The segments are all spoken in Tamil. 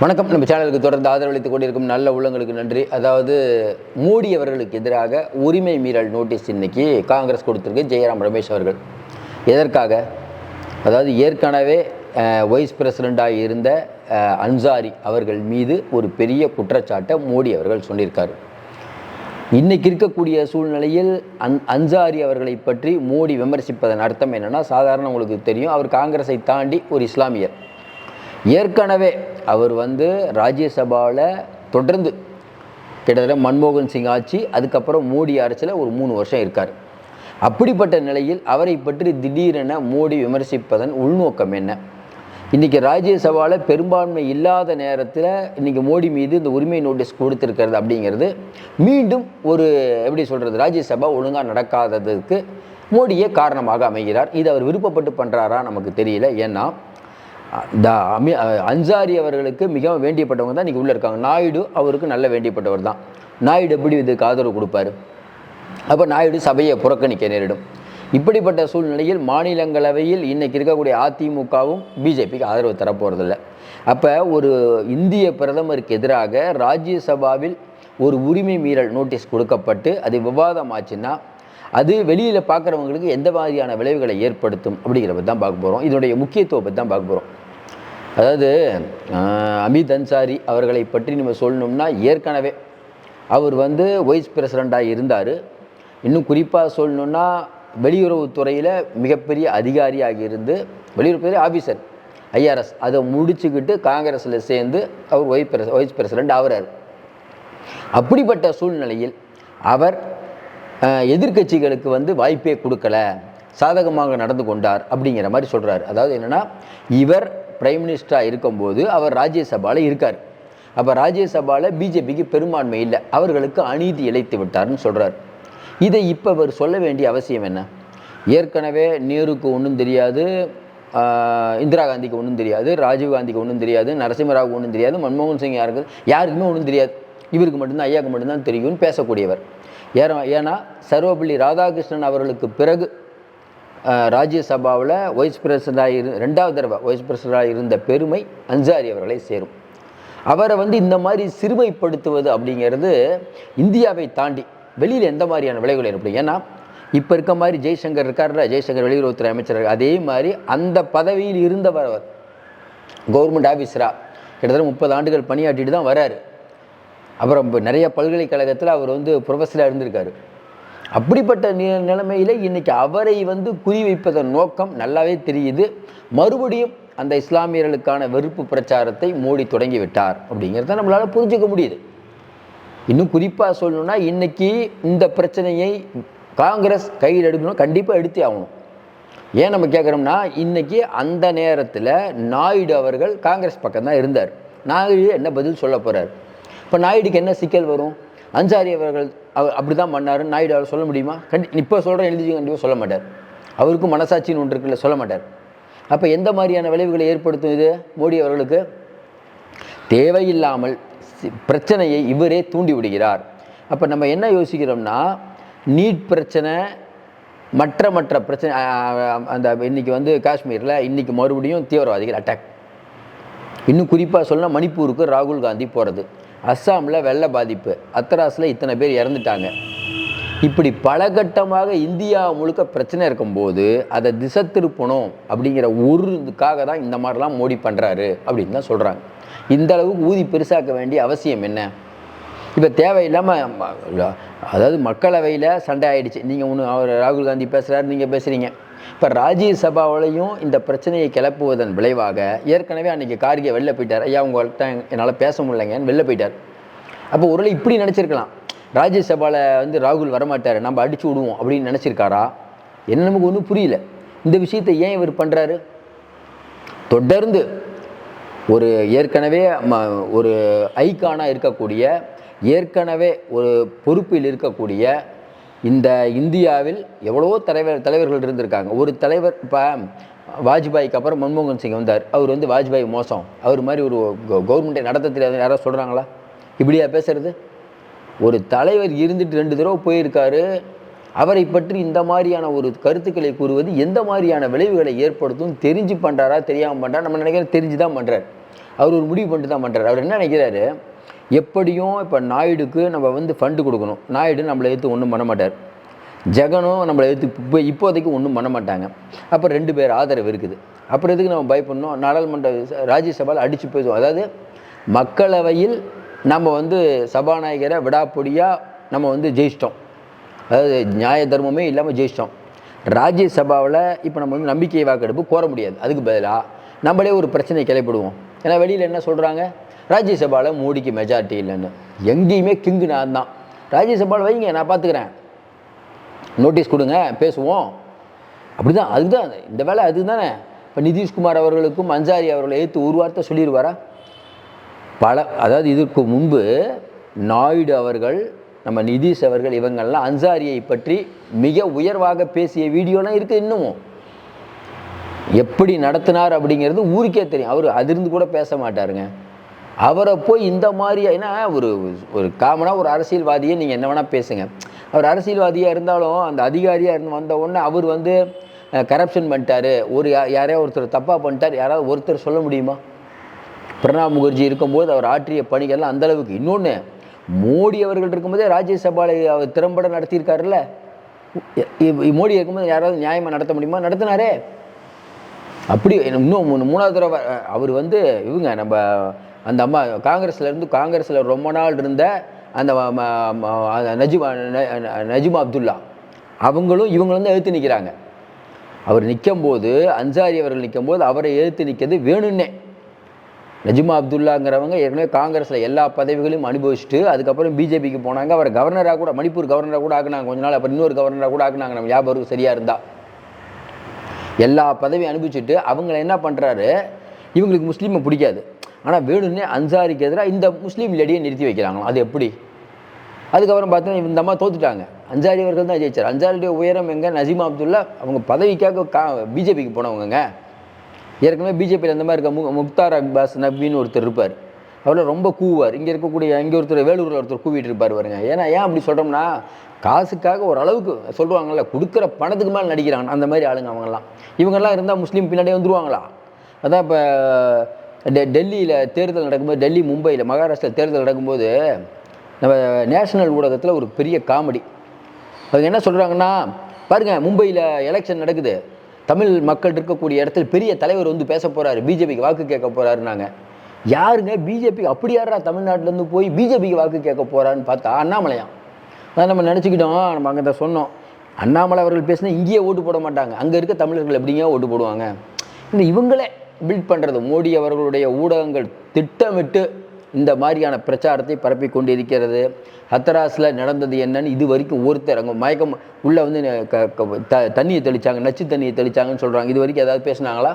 வணக்கம். நம்ம சேனலுக்கு தொடர்ந்து ஆதரவளித்துக் கொண்டிருக்கும் நல்ல உள்ளங்களுக்கு நன்றி. அதாவது மோடி அவர்களுக்கு எதிராக உரிமை மீறல் நோட்டீஸ் இன்னைக்கு காங்கிரஸ் கொடுத்துருக்கு ஜெயராம் ரமேஷ் அவர்கள். எதற்காக? அதாவது ஏற்கனவே வைஸ் பிரசிடெண்ட்டாக இருந்த அன்சாரி அவர்கள் மீது ஒரு பெரிய குற்றச்சாட்டை மோடி அவர்கள் சொல்லியிருக்காரு. இன்னைக்கு இருக்கக்கூடிய சூழ்நிலையில் அன் அன்சாரி அவர்களை பற்றி மோடி விமர்சிப்பதன் அர்த்தம் என்னென்னா சாதாரண உங்களுக்கு தெரியும் அவர் காங்கிரஸை தாண்டி ஒரு இஸ்லாமியர். ஏற்கனவே அவர் வந்து ராஜ்யசபாவில் தொடர்ந்து கிட்டத்தட்ட மன்மோகன் சிங் ஆட்சி அதுக்கப்புறம் மோடி அரசில் ஒரு மூணு வருஷம் இருக்கார். அப்படிப்பட்ட நிலையில் அவரை பற்றி திடீரென மோடி விமர்சிப்பதன் உள்நோக்கம் என்ன? இன்றைக்கி ராஜ்யசபாவில் பெரும்பான்மை இல்லாத நேரத்தில் இன்றைக்கி மோடி மீது இந்த உரிமை நோட்டீஸ் கொடுத்துருக்கிறது அப்படிங்கிறது மீண்டும் ஒரு எப்படி சொல்கிறது ராஜ்யசபா ஒழுங்காக நடக்காததுக்கு மோடியே காரணமாக அமைகிறார். இது அவர் விருப்பப்பட்டு பண்ணுறாரா நமக்கு தெரியல. ஏன்னா இந்த அமி அன்சாரி அவர்களுக்கு மிகவும் வேண்டியப்பட்டவங்க தான் இன்றைக்கி உள்ளே இருக்காங்க. நாயுடு அவருக்கு நல்ல வேண்டியப்பட்டவர் தான். நாயுடு எப்படி இதுக்கு ஆதரவு கொடுப்பாரு? அப்போ நாயுடு சபையை புறக்கணிக்க நேரிடும். இப்படிப்பட்ட சூழ்நிலையில் மாநிலங்களவையில் இன்னைக்கு இருக்கக்கூடிய அதிமுகவும் பிஜேபிக்கு ஆதரவு தரப்போகிறதில்ல அப்போ ஒரு இந்திய பிரதமருக்கு எதிராக ராஜ்யசபாவில் ஒரு உரிமை மீறல் நோட்டீஸ் கொடுக்கப்பட்டு அது விவாதமாச்சுன்னா அது வெளியில் பார்க்குறவங்களுக்கு எந்த மாதிரியான விளைவுகளை ஏற்படுத்தும் அப்படிங்கிறத பற்றி தான் பார்க்க போகிறோம் இதனுடைய முக்கியத்துவத்தை தான் பார்க்க போகிறோம் அதாவது அமித் அன்சாரி அவர்களை பற்றி நம்ம சொல்லணும்னா ஏற்கனவே அவர் வந்து வைஸ் பிரசிடெண்ட்டாக இருந்தார். இன்னும் குறிப்பாக சொல்லணுன்னா வெளியுறவுத்துறையில் மிகப்பெரிய அதிகாரியாக இருந்து வெளியுறவுத்துறை ஆஃபீஸர் ஐஆர்எஸ் அதை முடிச்சுக்கிட்டு காங்கிரஸில் சேர்ந்து அவர் வைஸ் பிரச வைஸ் பிரசிடெண்ட் ஆகிறார். அப்படிப்பட்ட சூழ்நிலையில் அவர் எதிர்கட்சிகளுக்கு எதிர்க்கட்சிகளுக்கு வந்து வாய்ப்பே கொடுக்கல. சாதகமாக நடந்து கொண்டார் அப்படிங்கிற மாதிரி சொல்கிறார் அதாவது என்னென்னா இவர் பிரைம் மினிஸ்டராக இருக்கும்போது அவர் ராஜ்யசபாவில் இருக்கார். அப்போ ராஜ்யசபாவில் பிஜேபிக்கு பெரும்பான்மை இல்லை. அவர்களுக்கு அநீதி இழைத்து விட்டார்னு சொல்கிறார் இதை இப்போ அவர் சொல்ல வேண்டிய அவசியம் என்ன? ஏற்கனவே நேருக்கு ஒன்றும் தெரியாது இந்திரா காந்திக்கு ஒன்றும் தெரியாது ராஜீவ் காந்திக்கு ஒன்றும் தெரியாது நரசிம்மராவுக்கு ஒன்றும் தெரியாது மன்மோகன் சிங் யாருக்கு யாருக்குமே ஒன்றும் தெரியாது. இவருக்கு மட்டும்தான் ஐயாவுக்கு மட்டும்தான் தெரியும்னு பேசக்கூடியவர். ஏன்னா ஏன்னா சர்வப்பள்ளி ராதாகிருஷ்ணன் அவர்களுக்கு பிறகு ராஜ்யசபாவில் வைஸ் பிரசிடண்டாக இரு ரெண்டாவது தடவை வைஸ் பிரசிடண்டாக இருந்த பெருமை அன்சாரி அவர்களை சேரும். அவரை வந்து இந்த மாதிரி சிறுமைப்படுத்துவது அப்படிங்கிறது இந்தியாவை தாண்டி வெளியில் எந்த மாதிரியான விளைவுகள் ஏற்படும்? ஏன்னா இப்போ இருக்க மாதிரி ஜெய்சங்கர் இருக்கார்ல ஜெய்சங்கர் வெளியுறவுத்துறை அமைச்சர் அதே மாதிரி அந்த பதவியில் இருந்தவர் அவர். கவர்மெண்ட் ஆஃபீஸராக கிட்டத்தட்ட முப்பது ஆண்டுகள் பணியாற்றிட்டு தான் வராரு. அப்புறம் நிறைய பல்கலைக்கழகத்தில் அவர் வந்து ப்ரொஃபஸராக இருந்திருக்காரு. அப்படிப்பட்ட நில நிலைமையில் இன்றைக்கி அவரை வந்து குறிவைப்பதன் நோக்கம் நல்லாவே தெரியுது. மறுபடியும் அந்த இஸ்லாமியர்களுக்கான வெறுப்பு பிரச்சாரத்தை மோடி தொடங்கிவிட்டார் அப்படிங்கிறத நம்மளால் புரிஞ்சுக்க முடியுது. இன்னும் குறிப்பாக சொல்லணும்னா இன்றைக்கி இந்த பிரச்சனையை காங்கிரஸ் கையில் எடுக்கணும் கண்டிப்பாக எடுத்தே ஆகணும். ஏன் நம்ம கேட்குறோம்னா இன்றைக்கி அந்த நேரத்தில் நாயுடு அவர்கள் காங்கிரஸ் பக்கம் தான் இருந்தார். நாயுடு என்ன பதில் சொல்ல போகிறார் இப்போ நாயுடுக்கு என்ன சிக்கல் வரும்? அன்சாரி அவர்கள் அவர் அப்படி தான் பண்ணாருன்னு நாயுடு அவர் சொல்ல முடியுமா? கண்டி இப்போ சொல்கிற எழுதி கண்டிப்பாக சொல்ல மாட்டார். அவருக்கும் மனசாட்சின்னு ஒன்று இருக்குல்ல சொல்ல மாட்டார். அப்போ எந்த மாதிரியான விளைவுகளை ஏற்படுத்தும் இது மோடி அவர்களுக்கு? தேவையில்லாமல் பிரச்சனையை இவரே தூண்டி விடுகிறார். அப்போ நம்ம என்ன யோசிக்கிறோம்னா நீட் பிரச்சனை மற்ற மற்ற பிரச்சனை அந்த இன்றைக்கி வந்து காஷ்மீரில் இன்னைக்கு மறுபடியும் தீவிரவாதிகள் அட்டாக் இன்னும் குறிப்பாக சொன்னால் மணிப்பூருக்கு ராகுல் காந்தி போகிறது அஸ்ஸாமில் வெள்ள பாதிப்பு. அத்தராஸில் இத்தனை பேர் இறந்துட்டாங்க. இப்படி பலகட்டமாக இந்தியா முழுக்க பிரச்சனை இருக்கும்போது அதை திசை திருப்பணும் அப்படிங்கிற ஒரு இதுக்காக தான் இந்த மாதிரிலாம் மோடி பண்ணுறாரு அப்படின்னு தான் சொல்கிறாங்க இந்த அளவுக்கு ஊதி பெருசாக்க வேண்டிய அவசியம் என்ன? இப்போ தேவையில்லாமல் அதாவது மக்களவையில் சண்டை ஆகிடுச்சு நீங்கள் ஒன்று அவர் ராகுல் காந்தி பேசுகிறாரு நீங்கள் பேசுகிறீங்க இப்போ ராஜ்யசபாவிலையும் இந்த பிரச்சனையை கிளப்புவதன் விளைவாக ஏற்கனவே அன்றைக்கி கார்கே வெளில போயிட்டார். ஐயா உங்கள்கிட்ட என்னால் பேச முடியலைங்கன்னு வெளில போயிட்டார். அப்போ ஒருவேளை இப்படி நினச்சிருக்கலாம். ராஜ்யசபாவில் வந்து ராகுல் வரமாட்டார். நம்ம அடிச்சு விடுவோம் அப்படின்னு நினச்சிருக்காரா? என்ன நமக்கு ஒன்றும் புரியல. இந்த விஷயத்தை ஏன் இவர் பண்ணுறாரு தொடர்ந்து ஒரு ஏற்கனவே ம- ஒரு ஐக்கானாக இருக்கக்கூடிய ஏற்கனவே ஒரு பொறுப்பில் இருக்கக்கூடிய இந்த இந்தியாவில் எவ்வளவோ தலைவர் தலைவர்கள் இருந்திருக்காங்க. ஒரு தலைவர் இப்போ வாஜ்பாய்க்கு அப்புறம் மன்மோகன் சிங் வந்தார். அவர் வந்து வாஜ்பாய் மோசம். அவர் மாதிரி ஒரு கவர்மெண்ட்டை நடத்த தெரியாது யாராவது சொல்கிறாங்களா இப்படியா பேசுறது? ஒரு தலைவர் இருந்துட்டு ரெண்டு தடவை போயிருக்காரு. அவரை பற்றி இந்த மாதிரியான ஒரு கருத்துக்களை கூறுவது எந்த மாதிரியான விளைவுகளை ஏற்படுத்தும் தெரிஞ்சு பண்ணுறாரா தெரியாமல் பண்ணுறாரு நம்ம நினைக்கிறோம் தெரிஞ்சு தான் பண்ணுறார் அவர் ஒரு முடிவு பண்ணிட்டு தான் பண்ணுறாரு அவர் என்ன நினைக்கிறாரு? எப்படியும் இப்போ நாயுடுக்கு நம்ம வந்து ஃபண்டு கொடுக்கணும். நாயுடு நம்மளை எடுத்து ஒன்றும் பண்ண மாட்டார். ஜெகனும் நம்மளை எடுத்து இப்போ இப்போதைக்கு ஒன்றும் பண்ண மாட்டாங்க. அப்போ ரெண்டு பேர் ஆதரவு இருக்குது. அப்புறம் எதுக்கு நம்ம பயப்படணும்? நாடாளுமன்ற ராஜ்யசபாவில் அடித்து போயிடுவோம் அதாவது மக்களவையில் நம்ம வந்து சபாநாயகரை விடாப்பொடியாக நம்ம வந்து ஜெயிச்சிட்டோம். அதாவது நியாய தர்மமே இல்லாமல் ஜெயிச்சிட்டோம். ராஜ்யசபாவில் இப்போ நம்ம வந்து நம்பிக்கை வாக்கெடுப்பு கோர முடியாது. அதுக்கு பதிலாக நம்மளே ஒரு பிரச்சனை கிளப்பிடுவோம். ஏன்னா வெளியில் என்ன சொல்கிறாங்க ராஜ்யசபாவில் மோடிக்கு மெஜாரிட்டி இல்லைன்னு. எங்கேயுமே கிங்கு நான் தான் ராஜ்யசபாவில் வைங்க நான் பார்த்துக்கிறேன் நோட்டீஸ் கொடுங்க பேசுவோம். அப்படிதான் அதுதான். இந்த வேலை அதுதானே. இப்போ நிதிஷ்குமார் அவர்களுக்கும் அன்சாரி அவர்களை ஏற்று ஒரு வார்த்தை சொல்லிடுவாரா? பல அதாவது இதற்கு முன்பு நாயுடு அவர்கள் நம்ம நிதிஷ் அவர்கள் இவங்கள்லாம் அன்சாரியை பற்றி மிக உயர்வாக பேசிய வீடியோலாம் இருக்குது இன்னமும். எப்படி நடத்தினார் அப்படிங்கிறது ஊருக்கே தெரியும். அவர் அதிர்ந்து கூட பேச மாட்டாருங்க. அவரை போய் இந்த மாதிரி ஏன்னா ஒரு ஒரு காமனாக ஒரு அரசியல்வாதியை நீங்கள் என்ன வேணால் பேசுங்க. அவர் அரசியல்வாதியாக இருந்தாலும் அந்த அதிகாரியாக இருந்து வந்த உடனே அவர் வந்து கரப்ஷன் பண்ணிட்டாரு. ஒரு யா- யாரையோ ஒருத்தர் தப்பாக பண்ணிட்டார். யாராவது ஒருத்தர் சொல்ல முடியுமா? பிரணாப் முகர்ஜி இருக்கும்போது அவர் ஆற்றிய பணிகள்லாம் அந்தளவுக்கு இன்னொன்று மோடி அவர்கள் இருக்கும்போதே ராஜ்யசபாவில் அவர் திறம்பட நடத்தியிருக்காருல்ல? மோடி இருக்கும்போது யாராவது நியாயமாக நடத்த முடியுமா? நடத்தினாரே. அப்படி இன்னும் மூணாவது தடவை அவர் வந்து இவங்க நம்ம அந்த அம்மா காங்கிரஸ்லேருந்து காங்கிரஸில் ரொம்ப நாள் இருந்த அந்த ம- நஜிமா நஜிமா அப்துல்லா. அவங்களும் இவங்களும் தான் எழுத்து நிற்கிறாங்க அவர் நிற்கும்போது அன்சாரி அவர்கள் நிற்கும்போது அவரை எழுத்து நிற்கிறது வேணும்னே நஜிமா அப்துல்லாங்கிறவங்க ஏற்கனவே காங்கிரஸில் எல்லா பதவிகளையும் அனுபவிச்சுட்டு அதுக்கப்புறம் பிஜேபிக்கு போனாங்க. அவர் கவர்னராக கூட மணிப்பூர் கவர்னராக கூட ஆக்குனாங்க கொஞ்ச நாள். அப்புறம் இன்னொரு கவர்னராக கூட ஆக்குனாங்க. நம்ம வியாபாரம் சரியாக இருந்தால் எல்லா பதவியும் அனுபவிச்சுட்டு அவங்கள என்ன பண்ணுறாரு இவங்களுக்கு முஸ்லீமை பிடிக்காது. ஆனால் வேணும்னே அன்சாரிக்கு எதிராக இந்த முஸ்லீம் லேடியை நிறுத்தி வைக்கிறாங்களாம். அது எப்படி? அதுக்கப்புறம் பார்த்தீங்கன்னா இந்த அம்மா தோத்துட்டாங்க. அன்சாரி அவர்கள் தான் ஜெயிச்சார். அன்சாரியுடைய உயரம் எங்கே? நசீமா அப்துல்லா அவங்க பதவிக்காக கா பிஜேபிக்கு போனவங்கங்க. ஏற்கனவே பிஜேபியில் அந்த மாதிரி இருக்க மு முக்தார் அக்பாஸ் நபின்னு ஒருத்தர் இருப்பார். அவரில் ரொம்ப கூவார் இங்கே இருக்கக்கூடிய இங்கே ஒருத்தர் வேலூரில் ஒருத்தர் கூவிட்டு இருப்பார் பாருங்க. ஏன்னா ஏன் அப்படி சொல்கிறோம்னா காசுக்காக ஓரளவுக்கு சொல்லுவாங்கள்ல கொடுக்குற பணத்துக்கு மேலே நடிக்கிறாங்க. அந்த மாதிரி ஆளுங்க அவங்கெல்லாம். இவங்கெல்லாம் இருந்தால் முஸ்லீம் பின்னாடியே வந்துருவாங்களா? அதான் இப்போ டெ டெல்லியில் தேர்தல் நடக்கும்போது டெல்லி மும்பையில் மகாராஷ்டிரா தேர்தல் நடக்கும்போது நம்ம நேஷனல் ஊடகத்தில் ஒரு பெரிய காமெடி. அவங்க என்ன சொல்கிறாங்கன்னா பாருங்க மும்பையில் எலெக்ஷன் நடக்குது. தமிழ் மக்கள் இருக்கக்கூடிய இடத்துல பெரிய தலைவர் வந்து பேச போகிறாரு பிஜேபிக்கு வாக்கு கேட்க போகிறாருனாங்க யாருங்க பிஜேபி அப்படி யாரா தமிழ்நாட்டிலேருந்து போய் பிஜேபிக்கு வாக்கு கேட்க போகிறான்னு பார்த்தா அண்ணாமலையாம் அதை நம்ம நினச்சிக்கிட்டோம் நம்ம அங்கே தான் சொன்னோம். அண்ணாமலை அவர்கள் பேசினா இங்கேயே ஓட்டு போட மாட்டாங்க. அங்கே இருக்க தமிழர்கள் எப்படிங்க ஓட்டு போடுவாங்க? இந்த இவங்களே பில்ட் பண்ணுறது மோடி அவர்களுடைய ஊடகங்கள் திட்டமிட்டு இந்த மாதிரியான பிரச்சாரத்தை பரப்பி கொண்டு இருக்கிறது ஹத்தராஸில் நடந்தது என்னன்னு இது வரைக்கும் ஒருத்தர் அங்கே மயக்கம் உள்ளே வந்து க- த தண்ணியை தெளிச்சாங்க நச்சு தண்ணியை தெளிச்சாங்கன்னு சொல்கிறாங்க இது வரைக்கும் ஏதாவது பேசுனாங்களா?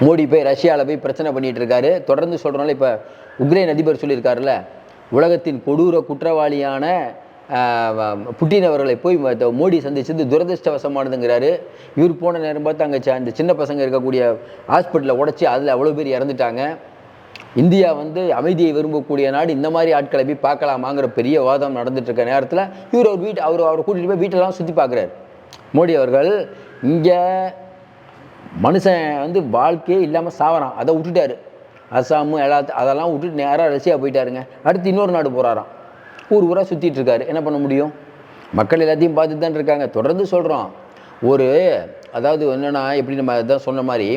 மோடி போய் ரஷ்யாவில் போய் பிரச்சனை பண்ணிகிட்டு இருக்காரு. தொடர்ந்து சொல்கிறனால இப்போ உக்ரைன் அதிபர் சொல்லியிருக்காருல்ல உலகத்தின் கொடூர குற்றவாளியான புட்டின் அவர்களை போய் ம- மோடி சந்திச்சது துரதிருஷ்டவசமானதுங்கிறாரு. இவர் போன நேரம் பார்த்து அங்கே ச- அந்த சின்ன பசங்க இருக்கக்கூடிய ஹாஸ்பிட்டலில் உடச்சி அதில் அவ்வளோ பேர் இறந்துட்டாங்க. இந்தியா வந்து அமைதியை விரும்பக்கூடிய நாடு இந்த மாதிரி ஆட்களை போய் பார்க்கலாமாங்கிற பெரிய வாதம் நடந்துட்டு இருக்க நேரத்தில் இவர் ஒரு வீட்டு அவர் அவரை கூட்டிகிட்டு போய் வீட்டெல்லாம் சுற்றி பார்க்குறாரு. மோடி அவர்கள் இங்கே மனுஷன் வந்து வாழ்க்கையே இல்லாமல் சாவறான். அதை விட்டுட்டாரு. அசாமு எல்லாத்து அதெல்லாம் விட்டுட்டு நேராக ரஷ்யா போயிட்டாருங்க. அடுத்து இன்னொரு நாடு போகிறாராம் ஊர் ஊராக சுற்றிட்டு இருக்காரு என்ன பண்ண முடியும்? மக்கள் எல்லாத்தையும் பார்த்துட்டு தான் இருக்காங்க. தொடர்ந்து சொல்கிறோம் ஒரு அதாவது என்னென்னா எப்படி நம்ம அதான் சொன்ன மாதிரி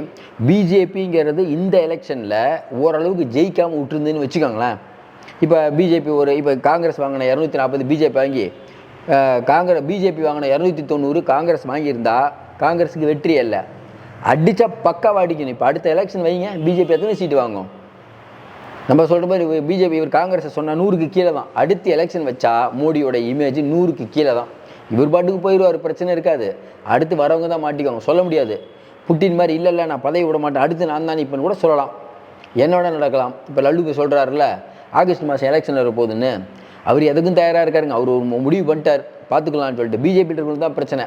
பிஜேபிங்கிறது இந்த எலெக்ஷனில் ஓரளவுக்கு ஜெயிக்காமல் விட்டுருந்துன்னு வச்சுக்கோங்களேன். இப்போ பிஜேபி ஒரு இப்போ காங்கிரஸ் வாங்கின இரநூத்தி நாற்பது பிஜேபி வாங்கி காங்கிரஸ் பிஜேபி வாங்கின இரநூத்தி தொண்ணூறு காங்கிரஸ் வாங்கியிருந்தா காங்கிரஸுக்கு வெற்றி அல்ல அடித்தா பக்காவா அடிக்கணும் இப்போ அடுத்த எலெக்ஷன் வைங்க பிஜேபி எத்தனை சீட்டு வாங்கும்? நம்ம சொல்கிற மாதிரி பிஜேபி இவர் காங்கிரஸை சொன்னால் நூறுக்கு கீழே தான். அடுத்து எலெக்ஷன் வச்சா மோடியோட இமேஜ் நூறுக்கு கீழே தான். இவர் பாட்டுக்கு போயிடுவார் பிரச்சனை இருக்காது. அடுத்து வரவங்க தான் மாட்டிக்குவாங்க சொல்ல முடியாது. புட்டின் மாதிரி இல்லை இல்லை நான் பதவி விட மாட்டேன். அடுத்து நான் தான் இப்போன்னு கூட சொல்லலாம். என்னோட நடக்கலாம். இப்போ லல்லுக்கு சொல்கிறாருல்ல ஆகஸ்ட் மாதம் எலெக்ஷன் வரப்போகுதுன்னு. அவர் எதுக்கும் தயாராக இருக்காருங்க. அவர் ஒரு மு- முடிவு பண்ணிட்டார். பார்த்துக்கலாம்னு சொல்லிட்டு பிஜேபி இருக்கிறது தான் பிரச்சனை.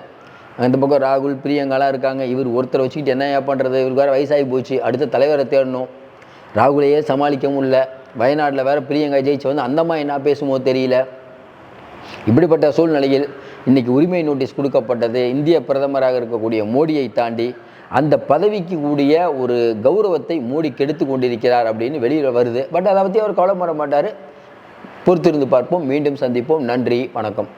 இந்த பக்கம் ராகுல் பிரியங்காலாம் இருக்காங்க. இவர் ஒருத்தரை வச்சுக்கிட்டு என்ன பண்ணுறது இவருக்கு வேறு வயசாகி போச்சு. அடுத்த தலைவரை தேடணும். ராகுலையே சமாளிக்க முடியல. வயநாட்டில் வேறு பிரியங்கா ஜெயிச்சு வந்து அந்தம்மா என்ன பேசுமோ தெரியல. இப்படிப்பட்ட சூழ்நிலையில் இன்றைக்கி உரிமை நோட்டீஸ் கொடுக்கப்பட்டது. இந்திய பிரதமராக இருக்கக்கூடிய மோடியை தாண்டி அந்த பதவிக்கு கூடிய ஒரு கௌரவத்தை மோடி கெடுத்து கொண்டிருக்கிறார் அப்படின்னு வெளியில் வருது. பட் அதை பற்றி அவர் கவலைப்பட மாட்டார். பொறுத்திருந்து பார்ப்போம். மீண்டும் சந்திப்போம். நன்றி. வணக்கம்.